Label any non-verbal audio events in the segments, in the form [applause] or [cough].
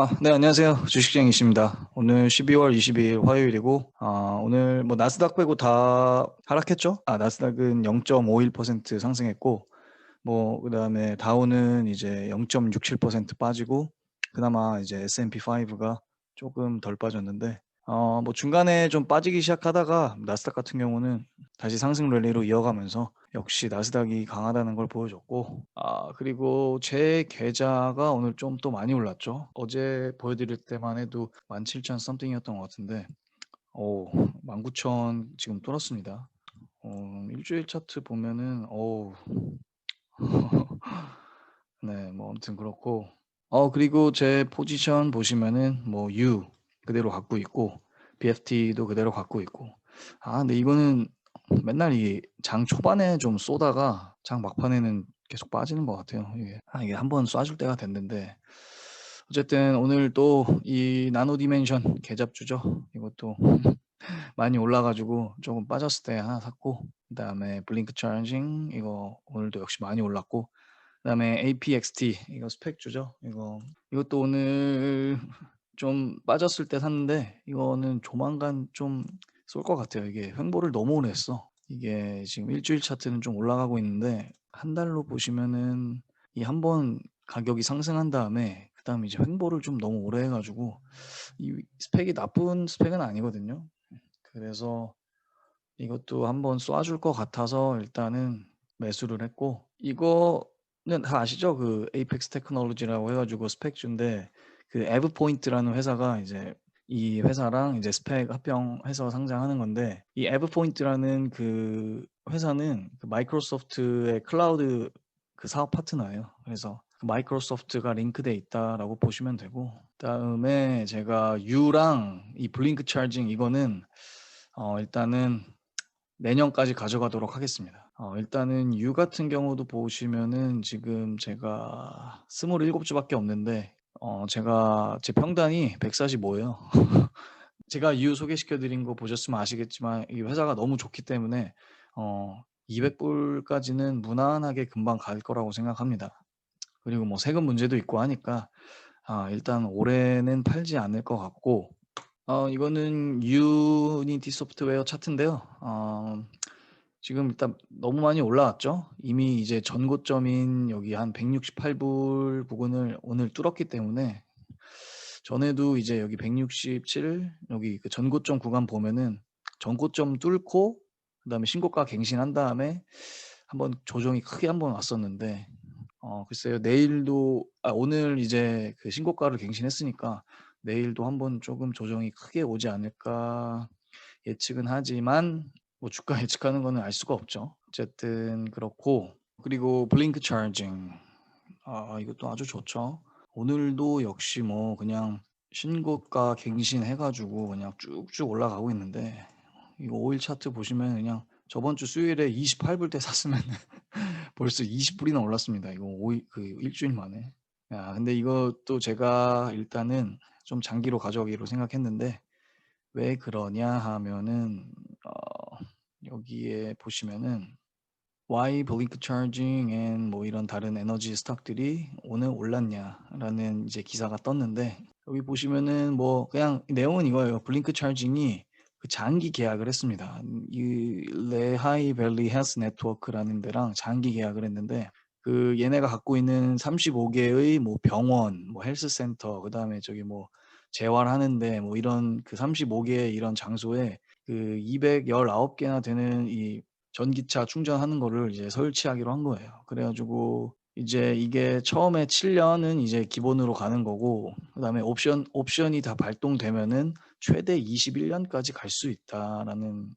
아, 네, 안녕하세요. 주식쟁이십니다. 오늘 12월 22일 화요일이고, 아, 오늘 뭐 나스닥 빼고 다 하락했죠? 아, 나스닥은 0.51% 상승했고, 뭐, 그 다음에 다우는 이제 0.67% 빠지고, 그나마 이제 S&P 5가 조금 덜 빠졌는데, 어, 뭐 중간에 좀 빠지기 시작하다가 나스닥 같은 경우는 다시 상승 랠리로 이어가면서 역시 나스닥이 강하다는 걸 보여줬고 아 그리고 제 계좌가 오늘 좀 또 많이 올랐죠. 어제 보여드릴 때만 해도 17,000 썸띵이었던 것 같은데 오 19,000 지금 뚫었습니다. 어, 일주일 차트 보면은 어우 [laughs] 네, 뭐 아무튼 그렇고 어 그리고 제 포지션 보시면은 뭐 U 그대로 갖고 있고 BFT도 그대로 갖고 있고 아 근데 이거는 맨날 이 장 초반에 좀 쏘다가 장 막판에는 계속 빠지는 것 같아요. 이게 아 이게 한번 쏴줄 때가 됐는데 어쨌든 오늘 또 이 나노 디멘션 개잡주죠. 이것도 [laughs] 많이 올라 가지고 조금 빠졌을 때 하나 샀고 그다음에 블링크 차징 이거 오늘도 역시 많이 올랐고 그다음에 APXT 이거 스펙주죠. 이거 이것도 오늘 좀 빠졌을 때 샀는데 이거는 조만간 좀 쏠 것 같아요. 이게 횡보를 너무 오래 했어. 이게 지금 일주일 차트는 좀 올라가고 있는데 한 달로 보시면은 이 한 번 가격이 상승한 다음에 그다음에 이제 횡보를 좀 너무 오래 해 가지고 이 스펙이 나쁜 스펙은 아니거든요. 그래서 이것도 한번 쏴줄 것 같아서 일단은 매수를 했고 이거는 다 아시죠? 그 에이펙스 테크놀로지라고 해 가지고 스펙주인데 그 에브 포인트라는 회사가 이제 이 회사랑 이제 스펙 합병해서 상장하는 건데 이 에브포인트라는 그 회사는 그 마이크로소프트의 클라우드 그 사업 파트너예요. 그래서 그 마이크로소프트가 링크돼 있다라고 보시면 되고 그다음에 제가 U랑 이 블링크 차징 이거는 어 일단은 내년까지 가져가도록 하겠습니다. 어 일단은 U 같은 경우도 보시면은 지금 제가 27주밖에 없는데 어 제가 제 평단이 145예요. [laughs] 제가 U 소개시켜 드린 거 보셨으면 아시겠지만 이 회사가 너무 좋기 때문에 어 200불까지는 무난하게 금방 갈 거라고 생각합니다. 그리고 뭐 세금 문제도 있고 하니까 아 일단 올해는 팔지 않을 것 같고 어 이거는 유니티 소프트웨어 차트인데요. 어 지금 일단 너무 많이 올라왔죠. 이미 이제 전고점인 여기 한 168불 부근을 오늘 뚫었기 때문에 전에도 이제 여기 167 여기 그 전고점 구간 보면은 전고점 뚫고 그다음에 신고가 갱신한 다음에 한번 조정이 크게 한번 왔었는데 어 글쎄요. 내일도 아 오늘 이제 그 신고가를 갱신했으니까 내일도 한번 조금 조정이 크게 오지 않을까 예측은 하지만 뭐 주가 예측하는 거는 알 수가 없죠. 어쨌든 그렇고 그리고 블링크 차징 아 이것도 아주 좋죠. 오늘도 역시 뭐 그냥 신고가 갱신 해 가지고 그냥 쭉쭉 올라가고 있는데 이거 5일 차트 보시면 그냥 저번 주 수요일에 28불 때 샀으면은 [laughs] 벌써 20불이나 올랐습니다. 이거 5일 그 일주일 만에. 야 근데 이것도 제가 일단은 좀 장기로 가져가기로 생각했는데 왜 그러냐 하면은 어 여기에 보시면은 Why Blink Charging and 뭐 이런 다른 에너지 스탁들이 오늘 올랐냐라는 이제 기사가 떴는데 여기 보시면은 뭐 그냥 내용은 이거예요. 블링크 차징이 그 장기 계약을 했습니다. 이 레하이 밸리 헬스 네트워크라는 데랑 장기 계약을 했는데 그 얘네가 갖고 있는 35개의 뭐 병원, 뭐 헬스센터, 그다음에 저기 뭐 재활하는데 뭐 이런 그 35개의 이런 장소에 그 219개나 되는 이 전기차 충전하는 거를 이제 설치하기로 한 거예요. 그래 가지고 이제 이게 처음에 7년은 이제 기본으로 가는 거고 그다음에 옵션 옵션이 다 발동되면은 최대 21년까지 갈 수 있다라는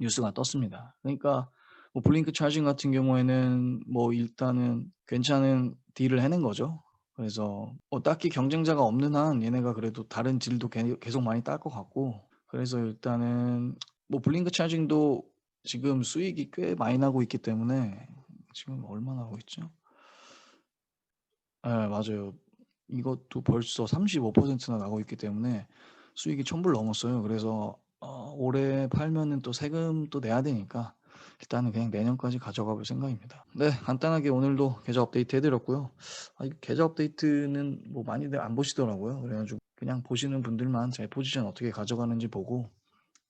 뉴스가 떴습니다. 그러니까 뭐 블링크 차징 같은 경우에는 뭐 일단은 괜찮은 딜을 해낸 거죠. 그래서 뭐 딱히 경쟁자가 없는 한 얘네가 그래도 다른 딜도 개- 계속 많이 딸 것 같고 그래서 일단은 뭐 블링크 차징도 지금 수익이 꽤 많이 나고 있기 때문에 지금 얼마 나고 있죠? 예, 맞아요. 이것도 벌써 35%나 나고 있기 때문에 수익이 1000불 넘었어요. 그래서 어 올해 팔면은 또 세금 또 내야 되니까 일단은 그냥 내년까지 가져가 볼 생각입니다. 네. 간단하게 오늘도 계좌 업데이트 해 드렸고요. 아이 계좌 업데이트는 뭐 많이들 안 보시더라고요. 그래 가지고 그냥 보시는 분들만 제 포지션 어떻게 가져가는지 보고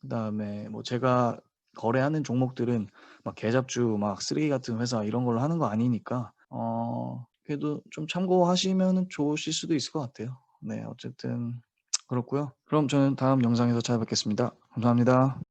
그 다음에 뭐 제가 거래하는 종목들은 막 개잡주 막 쓰레기 같은 회사 이런 걸로 하는 거 아니니까 어 그래도 좀 참고하시면은 좋으실 수도 있을 것 같아요. 네. 어쨌든 그렇고요. 그럼 저는 다음 영상에서 찾아뵙겠습니다. 감사합니다.